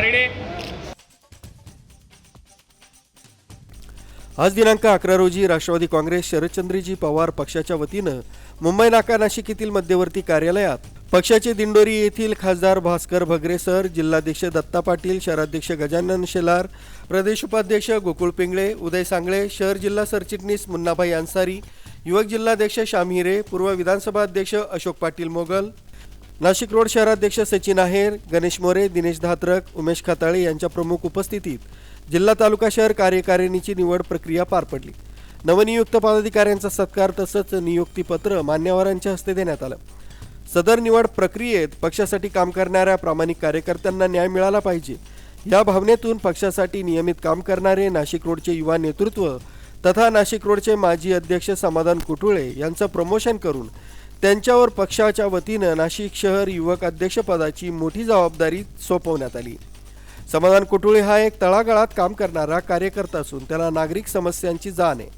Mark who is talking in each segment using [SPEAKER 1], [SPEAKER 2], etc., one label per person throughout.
[SPEAKER 1] Ready?
[SPEAKER 2] आज दिनांक अकरा रोजी राष्ट्रवादी काँग्रेस शरदचंद्रजी पवार पक्षाच्या वतीनं मुंबई नाका नाशिक येथील मध्यवर्ती कार्यालयात पक्षाचे दिंडोरी येथील खासदार भास्कर भगरे सर जिल्हाध्यक्ष दत्ता पाटील शहराध्यक्ष गजानन शेलार प्रदेश उपाध्यक्ष गोकुळ पिंगळे उदय सांगळे शहर जिल्हा सरचिटणीस मुन्नाभाई अन्सारी युवक जिल्हाध्यक्ष श्याम हिरे पूर्व विधानसभा अध्यक्ष अशोक पाटील मोगल नाशिक रोड शहराध्यक्ष सचिन आहेर गणेश मोरे दिनेश धात्रक उमेश खाताळे यांच्या प्रमुख उपस्थितीत जिल्हा तालुका शहर कार्यकारिणीची निवड प्रक्रिया पार पडली. नवनियुक्त पदाधिकाऱ्यांचा सत्कार तसंच नियुक्तीपत्र मान्यवरांच्या हस्ते देण्यात आलं. सदर निवड प्रक्रियेत पक्षासाठी काम करणाऱ्या प्रामाणिक कार्यकर्त्यांना न्याय मिळाला पाहिजे. या भावनेतून पक्षासाठी नियमित काम करणारे नाशिक रोडचे युवा नेतृत्व तथा नाशिक रोडचे माजी अध्यक्ष समाधान कुटुळे यांचं प्रमोशन करून त्यांच्यावर पक्षाच्या वतीनं नाशिक शहर युवक अध्यक्षपदाची मोठी जबाबदारी सोपवण्यात आली. समाधान कुटुळे हा एक तळागाळात काम करणारा कार्यकर्ता असून त्याला नागरिक समस्यांची जाण आहे.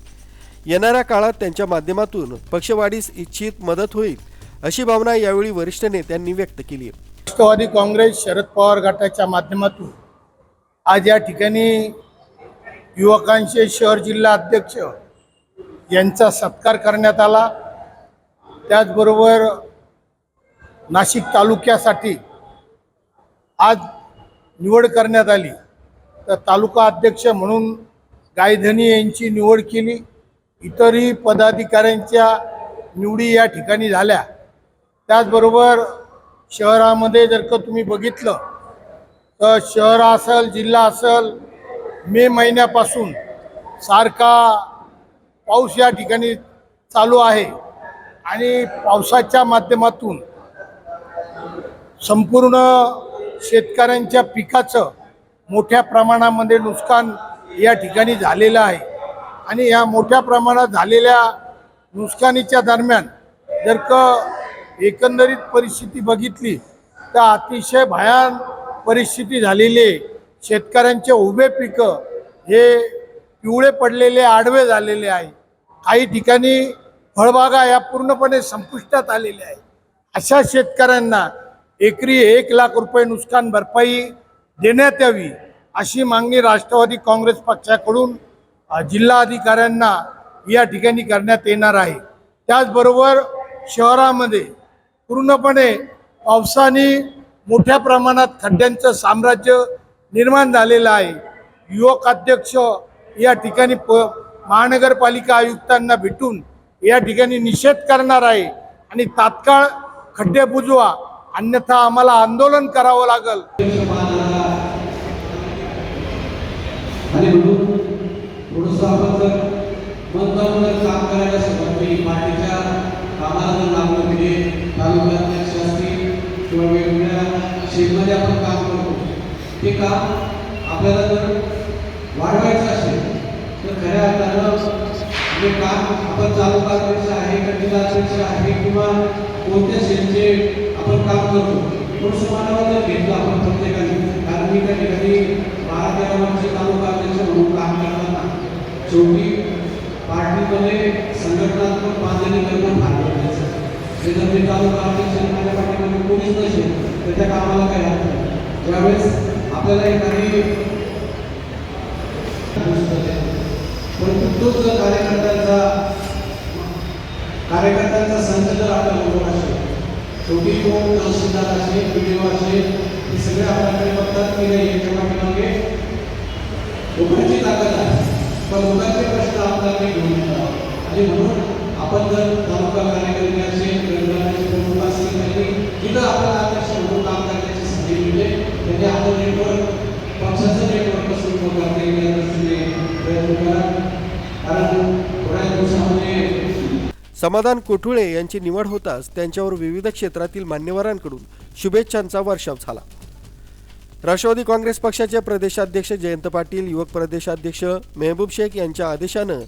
[SPEAKER 2] येणाऱ्या काळात त्यांच्या माध्यमातून पक्षवाढीस इच्छित मदत होईल अशी भावना यावेळी वरिष्ठ नेत्यांनी व्यक्त केली आहे.
[SPEAKER 3] राष्ट्रवादी काँग्रेस शरद पवार गटाच्या माध्यमातून आज या ठिकाणी युवकांचे शहर जिल्हा अध्यक्ष यांचा सत्कार करण्यात आला. त्याचबरोबर नाशिक तालुक्यासाठी आज निवड करण्यात आली. तर तालुका अध्यक्ष म्हणून गायधनी यांची निवड केली. इतरही पदाधिकाऱ्यांच्या निवडी या ठिकाणी झाल्या. त्याचबरोबर शहरामध्ये जर का तुम्ही बघितलं तर शहर असेल जिल्हा असेल मे महिन्यापासून सारखा पाऊस या ठिकाणी चालू आहे आणि पावसाच्या माध्यमातून संपूर्ण शेतकऱ्यांच्या पिकाचं मोठ्या प्रमाणामध्ये नुकसान या ठिकाणी झालेलं आहे. आणि या मोठ्या प्रमाणात झालेल्या नुकसानीच्या दरम्यान जर का एकंदरीत परिस्थिती बघितली तर अतिशय भयान परिस्थिती झालेली आहे. शेतकऱ्यांचे उभे पिकं हे पिवळे पडलेले आडवे झालेले आहे. काही ठिकाणी फळबागा या पूर्णपणे संपुष्टात आलेल्या आहे अशा शेतकऱ्यांना एकरी एक लाख रुपये नुकसान भरपाई देण्यात यावी अशी मागणी राष्ट्रवादी काँग्रेस पक्षाकडून जिल्हा जिल्हाधिकाऱ्यांना या ठिकाणी करण्यात येणार आहे. त्याचबरोबर शहरामध्ये पूर्णपणे पावसाने मोठ्या प्रमाणात खड्ड्यांचं साम्राज्य निर्माण झालेला आहे. युवक अध्यक्ष या ठिकाणी प महानगरपालिका आयुक्तांना भेटून या ठिकाणी निषेध करणार आहे. आणि तात्काळ खड्डे बुजवा अन्यथा आम्हाला आंदोलन करावं लागल.
[SPEAKER 4] आणि म्हणून थोडंसं आपण जर मन लावून जर काम करायला सुरुवात केली पार्टीच्या कामाला जर लागलं म्हणजे तालुक्याध्यक्ष असतील किंवा वेगवेगळ्या शेतमध्ये आपण काम करतो ते काम आपल्याला जर वाढवायचं असेल तर खऱ्या अर्थानं जे काम आपण तालुकाध्यक्ष आहे का जिल्हाध्यक्ष आहे किंवा कोणत्या सेलचे आपण काम करतो पण समानावर जर घेतलं आपण प्रत्येकाने कारण मी त्या ठिकाणी बारा तेरा वर्ष तालुका अध्यक्ष म्हणून काम करताना शेवटी पार्टीमध्ये संघटनात्मक बांधणी करणं फार गरजेचं हे जर मी तालुका अध्यक्ष माझ्या पाठीमध्ये कोणीच नसेल तर त्या कामाला काही अर्थ नाही. ज्यावेळेस आपल्याला एक काही पण तोच जर कार्यकर्त्यांचा कार्यकर्त्यांचा संघ जर आपल्या बरोबर असेल छोटी तो तहसीलदार असेल पी डी ओ असेल हे सगळे आपल्याकडे बघतात की नाही याच्या पाठीमागे लोकांची ताकद आहे. पण लोकांचे प्रश्न आपल्याकडे घेऊन येतात. आणि म्हणून आपण जर तालुका कार्यकर्ते असेल प्रमुख असतील त्यांनी जिथं आपल्याला अध्यक्ष म्हणून काम करण्याची संधी मिळते नेटवर्क पक्षाचं नेटवर्क करता येईल दृष्टीने प्रयत्न करा कारण थोड्या दिवसामध्ये
[SPEAKER 2] समाधान कोठुळे यांची निवड होताच त्यांच्यावर विविध क्षेत्रातील मान्यवरांकडून शुभेच्छांचा वर्षाव झाला. राष्ट्रवादी काँग्रेस पक्षाचे प्रदेशाध्यक्ष जयंत पाटील युवक प्रदेशाध्यक्ष मेहबूब शेख यांच्या आदेशानं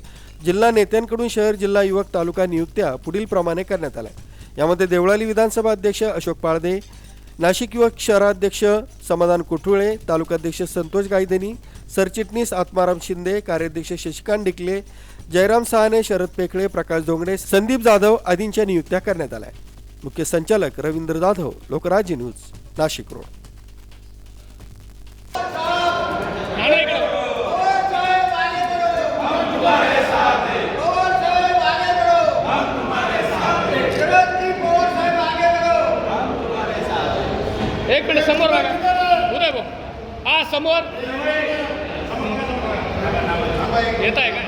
[SPEAKER 2] जिल्हा नेत्यांकडून शहर जिल्हा युवक तालुका नियुक्त्या पुढील प्रमाणे करण्यात आल्या. यामध्ये देवळाली विधानसभा अध्यक्ष अशोक पाळदे नाशिक युवक शहराध्यक्ष समाधान कोठुळे तालुकाध्यक्ष संतोष गायधनी सरचिटणीस आत्माराम शिंदे कार्याध्यक्ष शशिकांत डिकले जयराम सहाने शरद पेखळे प्रकाश धोंगडे संदीप जाधव आदींच्या नियुक्त्या करण्यात आल्या मुख्य संचालक Ravindra Jadhav Lokrajya news Nashik road Bye.
[SPEAKER 1] एक मिनिट समोर बघा. उदय भाऊ. हा समोर. येत आहे का